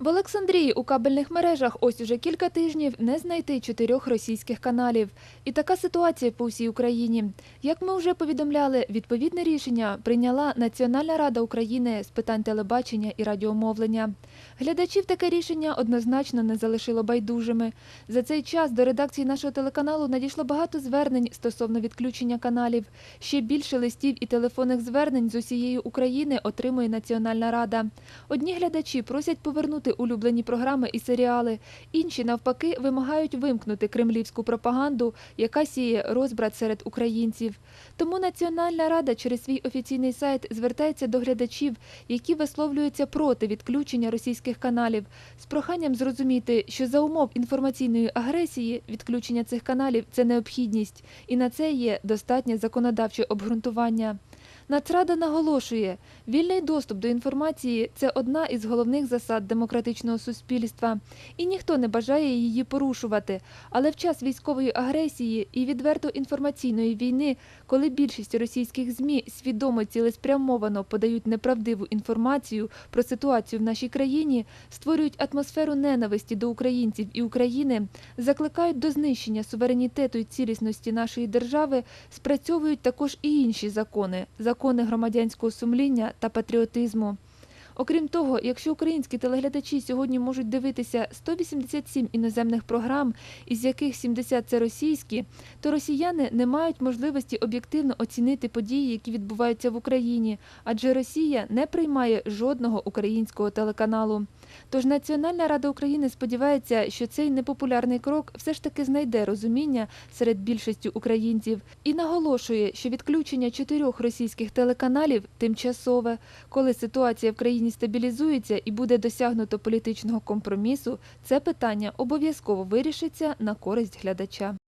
В Олександрії у кабельних мережах ось уже кілька тижнів не знайти чотирьох російських каналів. І така ситуація по всій Україні. Як ми вже повідомляли, відповідне рішення прийняла Національна рада України з питань телебачення і радіомовлення. Глядачів таке рішення однозначно не залишило байдужими. За цей час до редакції нашого телеканалу надійшло багато звернень стосовно відключення каналів. Ще більше листів і телефонних звернень з усієї України отримує Національна рада. Одні глядачі просять повернути улюблені програми і серіали, інші навпаки вимагають вимкнути кремлівську пропаганду, яка сіє розбрат серед українців. Тому Національна рада через свій офіційний сайт звертається до глядачів, які висловлюються проти відключення російських каналів, з проханням зрозуміти, що за умов інформаційної агресії відключення цих каналів це необхідність, і на це є достатнє законодавче обґрунтування. Нацрада наголошує, вільний доступ до інформації це одна із головних засад демократичного суспільства, і ніхто не бажає її порушувати. Але в час військової агресії і відверто інформаційної війни, коли більшість російських змі свідомо цілеспрямовано подають неправдиву інформацію про ситуацію в нашій країні, створюють атмосферу ненависті до українців і України, закликають до знищення суверенітету і цілісності нашої держави, спрацьовують також і інші закони закони громадянського сумління та патріотизму. Окрім того, якщо українські телеглядачі сьогодні можуть дивитися 187 іноземних програм, із яких 70 – це російські, то росіяни не мають можливості об'єктивно оцінити події, які відбуваються в Україні, адже Росія не приймає жодного українського телеканалу. Тож Національна рада України сподівається, що цей непопулярний крок все ж таки знайде розуміння серед більшості українців і наголошує, що відключення чотирьох російських телеканалів тимчасове, коли ситуація в країні стабілізується і буде досягнуто політичного компромісу, це питання обов'язково вирішиться на користь глядача.